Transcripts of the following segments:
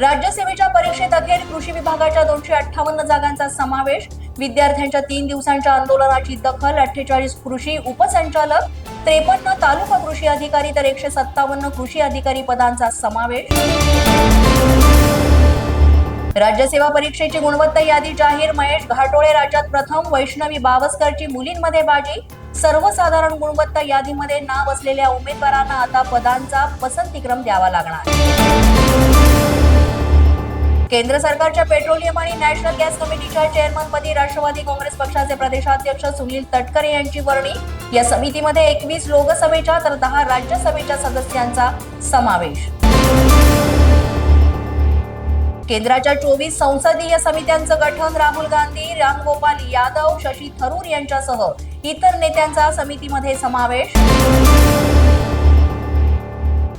राज्यसेवेच्या परीक्षेत अखेर कृषी विभागाच्या दोनशे अठ्ठावन्न जागांचा समावेश. विद्यार्थ्यांच्या तीन दिवसांच्या आंदोलनाची दखल अठ्ठेचाळीस कृषी उपसंचालक त्रेपन्न तालुका कृषी अधिकारी तर एकशे सत्तावन्न कृषी अधिकारी पदांचा समावेश. राज्यसेवा परीक्षेची गुणवत्ता यादी जाहीर महेश घाटोळे राज्यात प्रथम वैष्णवी बावस्करची मुलींमध्ये बाजी. सर्वसाधारण गुणवत्ता यादीमध्ये नाव असलेल्या उमेदवारांना आता पदांचा पसंतीक्रम द्यावा लागणार. केंद्र सरकारच्या पेट्रोलियम आणि नॅशनल गॅस कमिटीच्या चेअरमनपदी राष्ट्रवादी काँग्रेस पक्षाचे प्रदेशाध्यक्ष सुनील तटकरे यांची वर्णी. या समितीमध्ये एकवीस लोकसभेच्या तर दहा राज्यसभेच्या सदस्यांचा समावेश. केंद्राच्या चोवीस संसदीय समित्यांचं गठन राहुल गांधी रामगोपाल यादव शशी थरूर यांच्यासह इतर नेत्यांचा समितीमध्ये समावेश.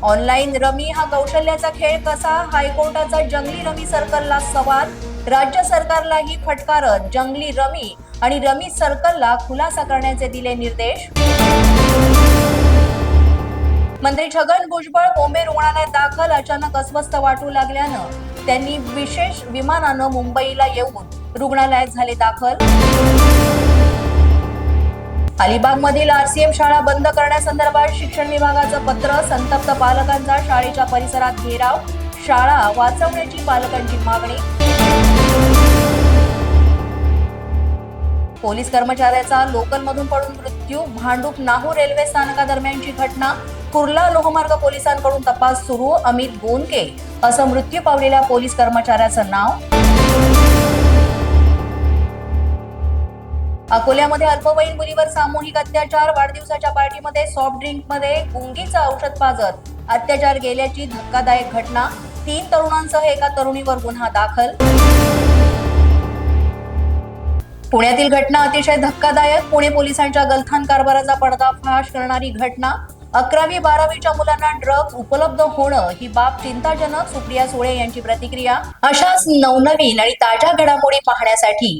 ऑनलाईन रमी हा कौशल्याचा खेळ कसा? हायकोर्टाचा जंगली रमी सर्कलला सवाल? राज्य सरकारलाही फटकारत जंगली रमी आणि रमी सर्कलला खुलासा करण्याचे दिले निर्देश? मंत्री छगन भुजबळ बॉम्बे रुग्णालयात दाखल अचानक अस्वस्थ वाटू लागल्यानं त्यांनी विशेष विमानानं मुंबईला येऊन रुग्णालयात झाले दाखल. अलिबागमधील आरसीएम शाळा बंद करण्यासंदर्भात शिक्षण विभागाचं पत्र संतप्त पालकांचा शाळेच्या परिसरात घेराव शाळा वाचवण्याची पालकांची मागणी. पोलीस कर्मचाऱ्याचा लोकलमधून पडून मृत्यू भांडूप नाहू रेल्वे स्थानकादरम्यानची घटना कुर्ला लोहमार्ग पोलिसांकडून तपास सुरू अमित गोनके असं मृत्यू पावलेल्या पोलीस कर्मचाऱ्याचं नाव. अकोल्यामध्ये अल्पवयीन मुलीवर सामूहिक अत्याचार वाढदिवसाच्या पार्टीमध्ये सॉफ्ट ड्रिंकमध्ये गुंगीचं औषध पाजत अत्याचार गेल्याची धक्कादायक घटना. तीन तरुणांसह एका तरुणीवर गुन्हा दाखल. पुण्यातील घटना अतिशय धक्कादायक. पुणे पोलिसांच्या गलथान कारभाराचा पडदाफाश करणारी घटना. अकरावी बारावीच्या मुलांना ड्रग्ज उपलब्ध होणं ही बाब चिंताजनक सुप्रिया सुळे यांची प्रतिक्रिया. अशाच नवनवीन आणि ताज्या घडामोडी पाहण्यासाठी